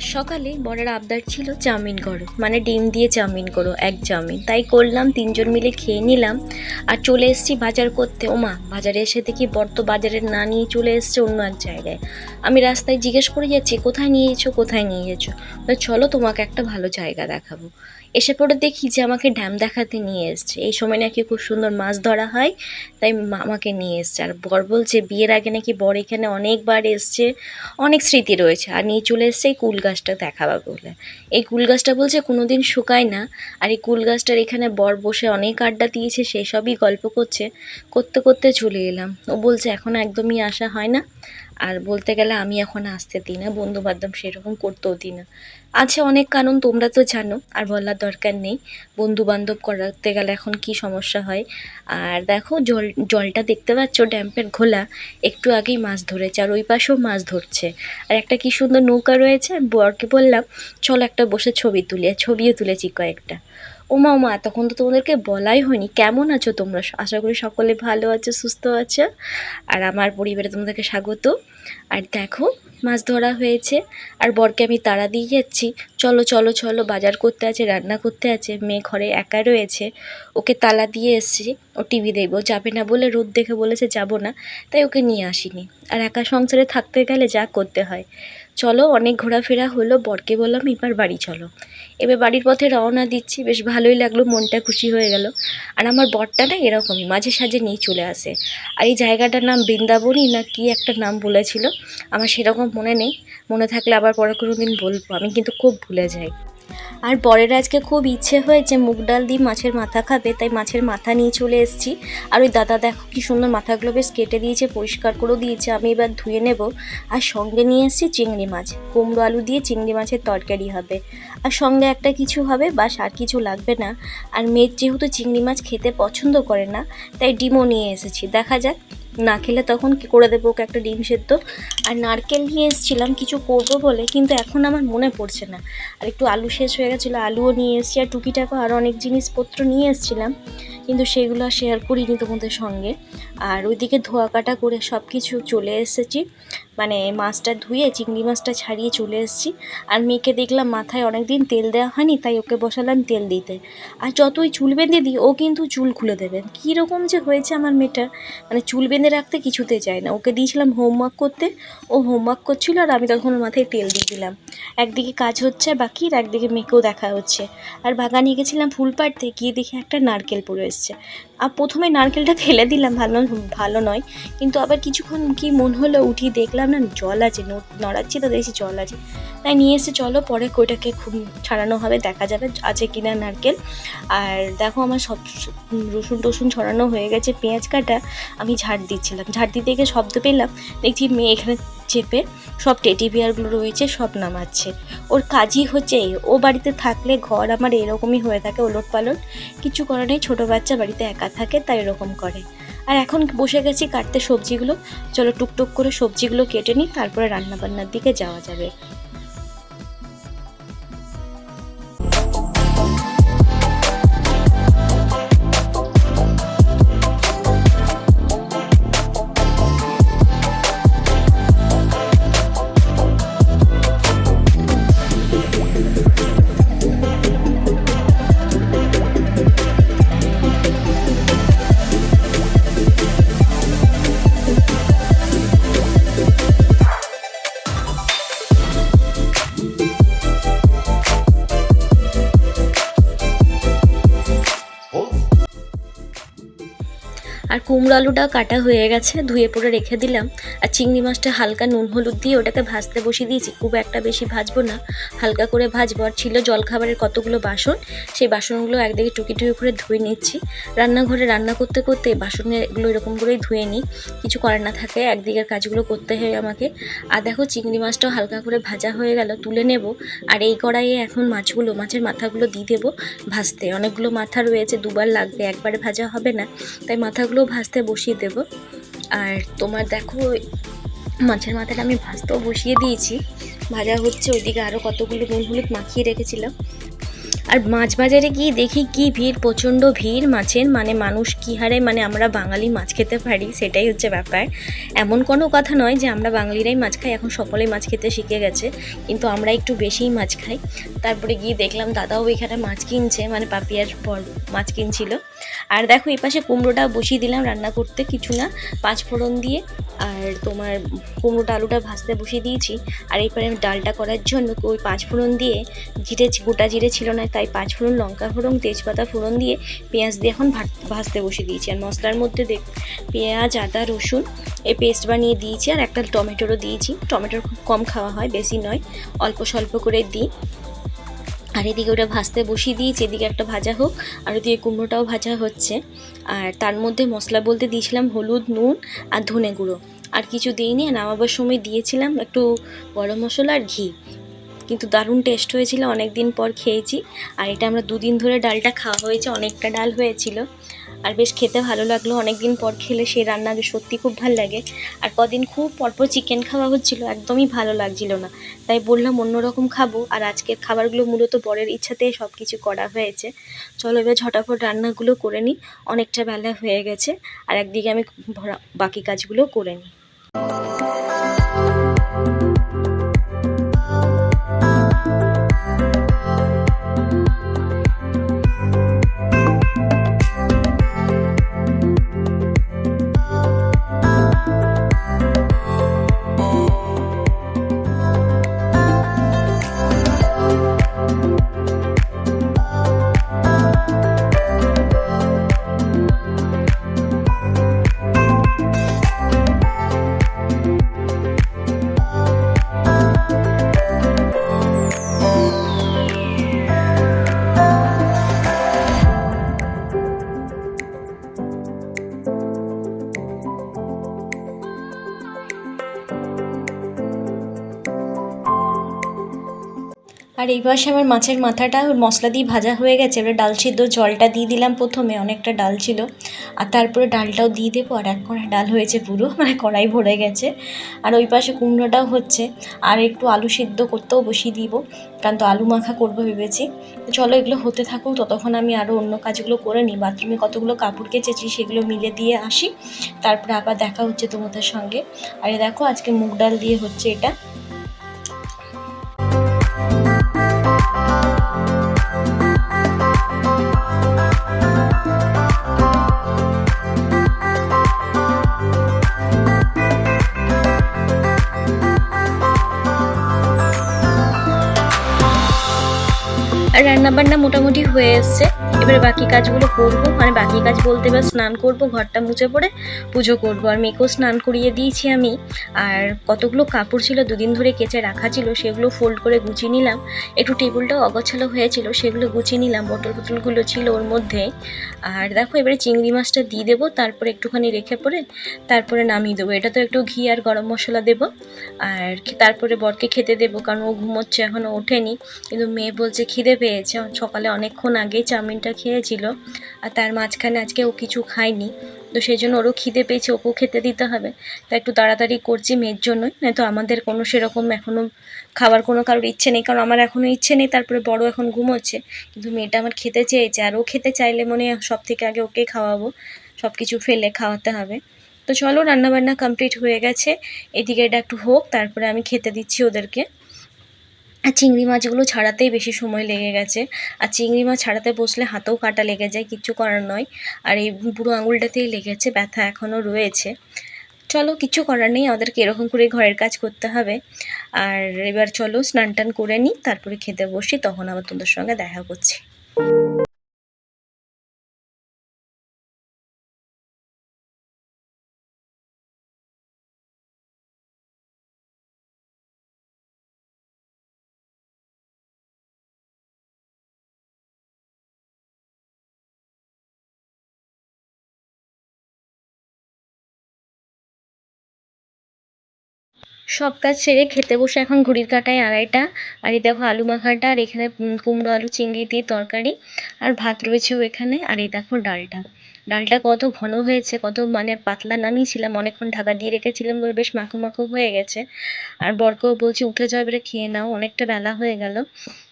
সকালে বরের আবদার ছিল চাউমিন করো। মানে ডিম দিয়ে চাউমিন করো, এক চাউমিন। তাই করলাম, তিনজন মিলে খেয়ে নিলাম। আর চলে এসেছি বাজার করতে। ওমা বাজারে এসে দেখি বর তো বাজারে না নিয়ে চলে এসছে অন্য এক জায়গায়। আমি রাস্তায় জিজ্ঞেস করে যাচ্ছি, কোথায় নিয়ে কোথায় নিয়ে গেছো? চলো তোমাকে একটা ভালো জায়গা দেখাবো। এসে পরে দেখি যে আমাকে ড্যাম দেখাতে নিয়ে এসছে। এই সময় নাকি খুব সুন্দর মাছ ধরা হয়, তাই মা- আমাকে নিয়ে এসছে। আর বর বলছে, বিয়ের আগে নাকি বর এখানে অনেকবার এসছে, অনেক স্মৃতি রয়েছে। আর নিয়ে চলে এসছে এই কুল গাছটা দেখাবে বলে। এই কুল গাছটা বলছে, কোনোদিন শুকায় না। আর এই কুল গাছটার এখানে বর বসে অনেক আড্ডা দিয়েছে, সেই সবই গল্প করছে। করতে করতে চলে এলাম। ও বলছে, এখন একদমই আসা হয় না। আর বলতে গেলে আমি এখন আসতে দিই না বন্ধু বান্ধব সেরকম করতেও দিই না। আছে অনেক কারণ, তোমরা তো জানো, আর বলার দরকার নেই। বন্ধু বান্ধব করাতে গেলে এখন কি সমস্যা হয়? আর দেখো, জল, জলটা দেখতে পাচ্ছ, ড্যাম্পের ঘোলা, একটু আগেই মাছ ধরেছে, আর ওই পাশেও মাছ ধরছে। আর একটা কি সুন্দর নৌকা রয়েছে বরকে বললাম, চল একটা বসে ছবি তুলি ছবিও তুলেছি কয়েকটা। ওমা ওমা তখন তো তোমাদেরকে বলাই হয়নি। কেমন আছো তোমরা? আশা করি সকলে ভালো আছো, সুস্থ আছো। আর আমার পরিবারে তোমাদেরকে স্বাগত। আর দেখো, মাছ ধরা হয়েছে। আর বরকে আমি তাড়া দিয়ে যাচ্ছি। চলো চলো চলো, বাজার করতে আছে, রান্না করতে আছে। মেয়ে ঘরে একা রয়েছে। ওকে তালা দিয়ে এসছি। ও টিভি দেখব। যাবে না বলে রোদ দেখে বলেছে, যাব না। তাই ওকে নিয়ে আসিনি। আর একা সংসারে থাকতে গেলে যা করতে হয়। চলো, অনেক ঘোরাফেরা হলো, বরকে বললাম, এবার বাড়ি চলো। এবার বাড়ির পথে রওনা দিচ্ছি, বেশ ভালোই লাগল, মনটা খুশি হয়ে গেল। আর আমার বরটা না এরকমই, মাঝে সাঝে নিয়ে চলে আসে। আর এই জায়গাটার নাম বৃন্দাবনই না কি একটা নাম বলেছিল, আমার সেরকম মনে নেই। মনে থাকলে আবার পরে কোনো দিন বলব, আমি কিন্তু খুব ভুলে যাই। আর বরের আজকে খুব ইচ্ছে হয়েছে মুগ ডাল দিয়ে মাছের মাথা খাবে, তাই মাছের মাথা নিয়ে চলে এসেছি। আর ওই দাদা দেখো কি সুন্দর মাথাগুলো বেশ কেটে দিয়েছে, পরিষ্কার করেও দিয়েছে। আমি এবার ধুয়ে নেব আর সঙ্গে নিয়ে এসেছি চিংড়ি মাছ। কুমড়ো আলু দিয়ে চিংড়ি মাছের তরকারি হবে। আর সঙ্গে একটা কিছু হবে, বাস আর কিছু লাগবে না। আর মেয়ের যেহেতু চিংড়ি মাছ খেতে পছন্দ করে না, তাই ডিমও নিয়ে এসেছি। দেখা যাক না খেলে তখন কি করে দেবো ওকে একটা ডিম সেদ্ধ? আর নারকেল নিয়ে এসেছিলাম, কিছু করব বলে, কিন্তু এখন আমার মনে পড়ছে না। আর একটু আলু শেষ হয়ে গেছিল, আলুও নিয়ে এসেছি, আর টুকিটাকো আরও অনেক জিনিসপত্র নিয়ে এসেছিলাম, কিন্তু সেগুলো শেয়ার করিনি তোমাদের সঙ্গে। আর ওইদিকে ধোয়া কাটা করে সব কিছু চলে এসেছি। মানে মাছটা ধুয়ে, চিংড়ি মাছটা ছাড়িয়ে চলে এসেছি। আর মেয়েকে দেখলাম মাথায় অনেক দিন তেল দেওয়া হয়নি, তাই ওকে বসালাম তেল দিতে। আর যতই চুল বেঁধে দিই, ও কিন্তু চুল খুলে দেবে। কীরকম যে হয়েছে আমার মেয়েটা মানে চুল বেঁধে রাখতে কিছুতে চায় না। ওকে দিয়েছিলাম হোমওয়ার্ক করতে। ও হোমওয়ার্ক করছিল আর আমি তখন মাথায় তেল দিয়ে দিলাম। একদিকে কাজ হচ্ছে আর বাকি আর একদিকে মেয়েকেও দেখা হচ্ছে। আর বাগানে গেছিলাম ফুল পাড়তে, গিয়ে দেখি একটা নারকেল পড়ে এসছে। আর প্রথমে নারকেলটা ফেলে দিলাম, ভালো ভালো নয়। কিন্তু আবার কিছুক্ষণ কি মন হলো উঠিয়ে দেখলাম না, জল আছে নড়াচ্ছি তো, দেখছি জল আছে। তাই নিয়ে এসে চলো, পরে কইটাকে খুব ছাড়ানো হবে, দেখা যাবে আছে কিনা নারকেল। আর দেখো আমার সব রসুন টসুন ছড়ানো হয়ে গেছে, পেঁয়াজ কাটা আমি ঝাড় দিচ্ছিলাম। ঝাড় দিতে গিয়ে শব্দ পেলাম, দেখছি মেয়ে এখানে চেপে সব টেডি বিয়ারগুলো রয়েছে, সব নামাচ্ছে। ওর কাজই হচ্ছে ও বাড়িতে থাকলে ঘর আমার এরকমই হয়ে থাকে ওলট পালট কিছু করার নেই, ছোটো বাচ্চা বাড়িতে একা থাকে, তাই এরকম করে। আর এখন বসে গেছি কাটতে সবজিগুলো। চলো টুকটুক করে সবজিগুলো কেটে নিই, তারপরে রান্নাবান্নার দিকে যাওয়া যাবে। আর কুমড়ো আলুটা কাটা হয়ে গেছে, ধুয়ে পরে রেখে দিলাম। আর চিংড়ি মাছটা হালকা নুন হলুদ দিয়ে ওটাকে ভাজতে বসিয়ে দিয়েছি। খুব একটা বেশি ভাজবো না, হালকা করে ভাজবো। আর ছিল জলখাবারের কতগুলো বাসন, সেই বাসনগুলো একদিকে টুকি টুকি করে ধুয়ে নিচ্ছি। রান্নাঘরে রান্না করতে করতে বাসনগুলো এরকম করেই ধুয়ে নিই, কিছু করার না থাকে একদিকের কাজগুলো করতে হয় আমাকে। আর দেখো চিংড়ি মাছটাও হালকা করে ভাজা হয়ে গেল, তুলে নেব। আর এই কড়াইয়ে এখন মাছগুলো, মাছের মাথাগুলো দিয়ে দেবো ভাজতে। অনেকগুলো মাথা রয়েছে, দুবার লাগবে, একবারে ভাজা হবে না। তাই মাথাগুলো ভাজতে বসিয়ে দেব। আর তোমার দেখো, মাছের মাথাটা আমি ভাজতেও বসিয়ে দিয়েছি। ভাজা হচ্ছে ওইদিকে আরও কতগুলো নুন হলুদ মাখিয়ে রেখেছিলাম। আর মাছ বাজারে গিয়ে দেখি কি ভিড়, প্রচণ্ড ভিড় মাছের। মানে মানুষ কী হারে মানে আমরা বাঙালি মাছ খেতে পারি, সেটাই হচ্ছে ব্যাপার। এমন কোনো কথা নয় যে আমরা বাঙালিরাই মাছ খাই, এখন সকলেই মাছ খেতে শিখে গেছে। কিন্তু আমরা একটু বেশিই মাছ খাই। তারপরে গিয়ে দেখলাম দাদাও এখানে মাছ কিনছে মানে পাপিয়ার পর মাছ কিনছিল। আর দেখো এই পাশে কুমড়োটা বসিয়ে দিলাম রান্না করতে, কিছু না, পাঁচ ফোড়ন দিয়ে। আর তোমার কুমড়োটা, আলুটা ভাজতে বসিয়ে দিয়েছি। আর এরপরে আমি ডালটা করার জন্য ওই পাঁচ ফোড়ন দিয়ে জিরে, গোটা জিরে ছিল না, তাই পাঁচ ফোড়ন, লঙ্কা ফোড়ন, তেজপাতা ফোড়ন দিয়ে পেঁয়াজ দিয়ে এখন ভাজতে বসিয়ে দিয়েছি। আর মশলার মধ্যে দেখ, পেঁয়াজ, আদা, রসুন, এই পেস্ট বানিয়ে দিয়েছি। আর একটা টমেটোরও দিয়েছি। টমেটোর খুব কম খাওয়া হয়, বেশি নয়। অল্প স্বল্প করে দিই। আর এদিকে ওটা ভাজতে বসিয়ে দিয়েছি, এদিকে একটা ভাজা হোক, আর ওদিকে কুমড়োটাও ভাজা হচ্ছে। আর তার মধ্যে মশলা বলতে দিয়েছিলাম হলুদ, নুন আর ধনে গুঁড়ো। আর কিছু দিইনি, আর নামাবার সময় দিয়েছিলাম একটু গরম মশলা আর ঘি। কিন্তু দারুণ টেস্ট হয়েছিল অনেক দিন পর খেয়েছি। আর এটা আমরা দুদিন ধরে ডালটা খাওয়া হয়েছে, অনেকটা ডাল হয়েছিল। আর বেশ খেতে ভালো লাগল। অনেক দিন পর খেলে সেই রান্না সত্যি খুব ভালো লাগে। আর কদিন খুব পরপর চিকেন খাওয়া হচ্ছিল, একদমই ভালো লাগছিল না। তাই বললাম অন্যরকম খাব। আর আজকের খাবারগুলো মূলত বরের ইচ্ছাতেই সব কিছু করা হয়েছে। চলো এবার ঝটাফট রান্নাগুলো করে নিই। অনেকটা বেলা হয়ে গেছে। আর একদিকে আমি বাকি কাজগুলো করে নিই। আর এই পাশে আমার মাছের মাথাটা মশলা দিয়ে ভাজা হয়ে গেছে। এবার ডাল সিদ্ধ জলটা দিয়ে দিলাম প্রথমে, অনেকটা ডাল ছিল। আর তারপরে ডালটাও দিয়ে দেবো, আর এক কড়া ডাল হয়েছে পুরো মানে কড়াই ভরে গেছে। আর ওই পাশে কুমড়োটাও হচ্ছে, আর একটু আলু সিদ্ধ করতেও বসিয়ে দিব, কারণ তো আলু মাখা করব ভেবেছি। চলো এগুলো হতে থাকুক, ততক্ষণ আমি আরও অন্য কাজগুলো করে নিই। বাথরুমে কতগুলো কাপড় কেচেছি সেগুলো মিলে দিয়ে আসি। তারপরে আবার দেখা হচ্ছে তোমাদের সঙ্গে। আর দেখো আজকে মুগ ডাল দিয়ে হচ্ছে এটা। আর রান্নাবান্না মোটামুটি হয়ে এসছে। এবারে বাকি কাজগুলো করব। মানে বাকি কাজ বলতে এবার স্নান করব, ঘরটা মুছে পড়ে পুজো করব। আর মেয়েকেও স্নান করিয়ে দিয়েছি আমি। আর কতগুলো কাপড় ছিল দুদিন ধরে কেচে রাখা ছিল, সেগুলো ফোল্ড করে গুছিয়ে নিলাম। একটু টেবিলটাও অগোছালো হয়েছিল, সেগুলো গুছিয়ে নিলাম। বটল বোতলগুলো ছিল ওর মধ্যে। আর দেখো, এবারে চিংড়ি মাছটা দিয়ে দেবো, তারপরে একটুখানি রেখে পরে তারপরে নামিয়ে দেবো। এটা তো একটু ঘি আর গরম মশলা দেবো। আর তারপরে বরকে খেতে দেবো, কারণ ও ঘুমোচ্ছে এখনও ওঠেনি। কিন্তু মেয়ে বলছে খিদে পেয়েছে। সকালে অনেকক্ষণ আগেই চাউমিনটা খেয়েছিল আর তার মাঝখানে আজকে ও কিছু খায়নি। তো সেই জন্য ওরও খিদে পেয়েছে, ওকেও খেতে দিতে হবে। তা একটু তাড়াতাড়ি করছি মেয়ের জন্যই, নয়তো আমাদের কোনো সেরকম এখনও খাবার কোনো কারোর ইচ্ছে নেই, কারণ আমার এখনও ইচ্ছে নেই, তারপরে বড় এখন ঘুমোচ্ছে। কিন্তু মেয়েটা আমার খেতে চেয়েছে, আর ও খেতে চাইলে মনে সব থেকে আগে ওকে খাওয়াবো সব কিছু ফেলে খাওয়াতে হবে। তো চলো, রান্নাবান্না কমপ্লিট হয়ে গেছে। এদিকে এটা একটু হোক, তারপরে আমি খেতে দিচ্ছি ওদেরকে। আর চিংড়ি মাছগুলো ছাড়াতেই বেশি সময় লেগে গেছে। আর চিংড়ি মাছ ছাড়াতে বসলে হাতেও কাটা লেগে যায়, কিচ্ছু করার নয়। আর এই বুড়ো আঙুলটাতেই লেগেছে, ব্যথা এখনও রয়েছে। চলো, কিছু করার নেই, আমাদেরকে এরকম করে ঘরের কাজ করতে হবে। আর এবার চলো স্নান টান করে নিই, তারপরে খেতে বসি, তখন আবার তোমাদের সঙ্গে দেখা করছি। সব কাজ সেরে খেতে বসে এখন ঘুড়ির কাঁটায় আড়াইটা। আর এই দেখো আলু মাখাটা, আর এখানে কুমড়ো, আলু, চিংড়ি দিয়ে তরকারি, আর ভাত রয়েছেও এখানে। আর এই দেখো ডালটা। ডালটা কত ঘন হয়েছে, কত মানে পাতলা নামিয়েছিলাম, অনেকক্ষণ ঢাকা দিয়ে রেখেছিলাম বলে বেশ মাখো মাখো হয়ে গেছে। আর বরকেও বলছি, উঠে যাও, এবারে খেয়ে নাও। অনেকটা বেলা হয়ে গেল।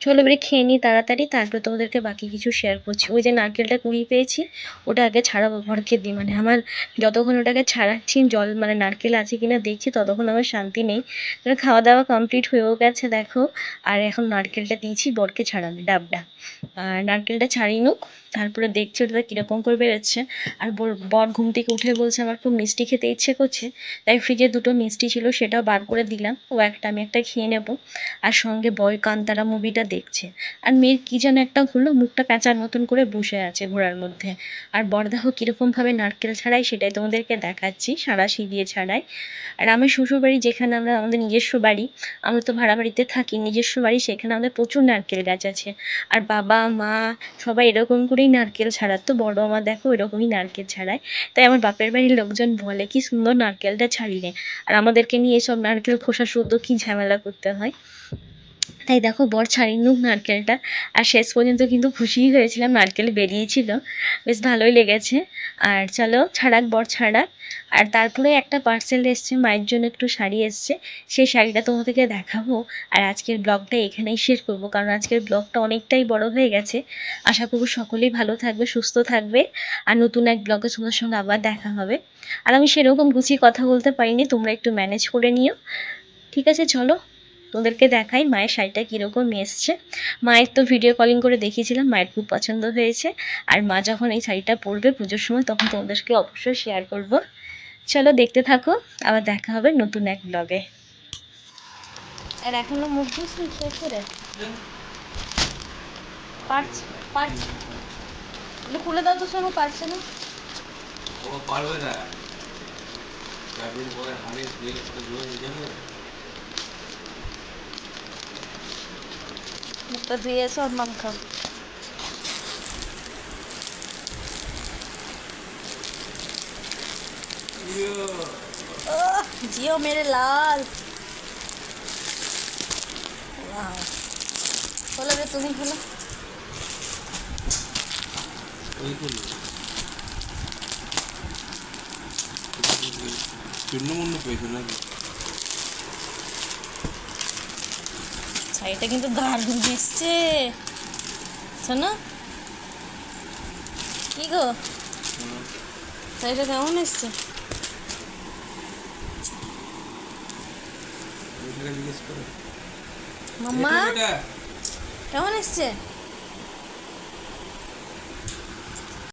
চলো এবারে খেয়ে নিই তাড়াতাড়ি, তারপরে তোমাদেরকে বাকি কিছু শেয়ার করছি। ওই যে নারকেলটা কুড়িয়ে পেয়েছি, ওটা আগে ছাড়াবো ঘরকে দিই। মানে আমার যতক্ষণ ওটাকে ছাড়াচ্ছি, জল মানে নারকেল আছে কিনা দেখছি, ততক্ষণ আমার শান্তি নেই। তারপরে খাওয়া দাওয়া কমপ্লিট হয়েও গেছে, দেখো। আর এখন নারকেলটা দিয়েছি, বরকে ছাড়াবে ডাবটা আর নারকেলটা ছাড়িয়ে নুক, তারপরে দেখছি ওটা কীরকম করে বেরোচ্ছে। আর বর ঘুম থেকে উঠে বলছে, আমার খুব মিষ্টি খেতে ইচ্ছে করছে। তাই ফ্রিজে দুটো মিষ্টি ছিল, সেটাও বার করে দিলাম। ও একটা, আমি একটা খেয়ে নেব। আর সঙ্গে বয় কান্তারা মুভিটা দেখছে। আর মেয়ের কী যেন একটা হলো, মুখটা প্যাঁচার মতন করে বসে আছে ঘোড়ার মধ্যে। আর বড়দাহ কীরকমভাবে নারকেল ছাড়াই সেটাই তোমাদেরকে দেখাচ্ছি সাঁড়াশি দিয়ে ছাড়াই। আর আমার শ্বশুরবাড়ি যেখানে আমরা, আমাদের নিজস্ব বাড়ি, আমরা তো ভাড়া বাড়িতে থাকি, নিজস্ব বাড়ি সেখানে আমাদের প্রচুর নারকেল গাছ আছে। আর বাবা, মা সবাই এরকম করেই নারকেল ছাড়াতো বড় মা দেখো এরকমই নারকেল ছাড়ায়। তাই আমার বাপের বাড়ির লোকজন বলে, কি সুন্দর নারকেলটা ছাড়িয়ে আর আমাদেরকে নিয়ে এসব নারকেল খোসা শুদ্ধ কী ঝামেলা করতে হয়? তাই দেখো বর ছাড়িয়ে নিক নারকেলটা। আর শেষ পর্যন্ত কিন্তু খুশিই হয়েছিলাম, নারকেল বেরিয়েছিল। বেশ ভালোই লেগেছে। আর চলো, ছাড়াক, বর ছাড়াক। আর তারপরে একটা পার্সেল এসছে, মায়ের জন্য একটু শাড়ি এসছে। সেই শাড়িটা তোমাদেরকে দেখাবো। আর আজকের ব্লগটা এখানেই শেষ করব, কারণ আজকের ব্লগটা অনেকটাই বড় হয়ে গেছে। আশা করব সকলেই ভালো থাকবে, সুস্থ থাকবে। আর নতুন এক ব্লগে তোমাদের সঙ্গে আবার দেখা হবে। আর আমি সেরকম গুছিয়ে কথা বলতে পারিনি, তোমরা একটু ম্যানেজ করে নিও। ঠিক আছে, চলো। তোদেরকে দেখাই মায়ের শাড়িটা কীরকম এসছে। মায়ের তো ভিডিও কলিং করে দেখিয়েছিলাম, মায়ের খুব পছন্দ হয়েছে। আর মা যখন এই শাড়িটা পরবে পুজোর সময়, তখন তোমাদেরকে অবশ্যই শেয়ার করব। চলো দেখতে থাকো, আবার দেখা হবে নতুন এক ব্লগে আর এখনও মুখ খুলে দাও তো শোনো, পারছে না? ও পারবে না। Mutlaka üyesi olmam kaldı. Oh, जियो मेरे लाल खोलो रे तुम ही खोलो चुन्नु मुन्नु पैसे ना শাড়িটা কিন্তু দারুণ এসছে। শোনো। কি গো? শাড়িটা কেমন এসছে? মাম্মা? কেমন এসছে?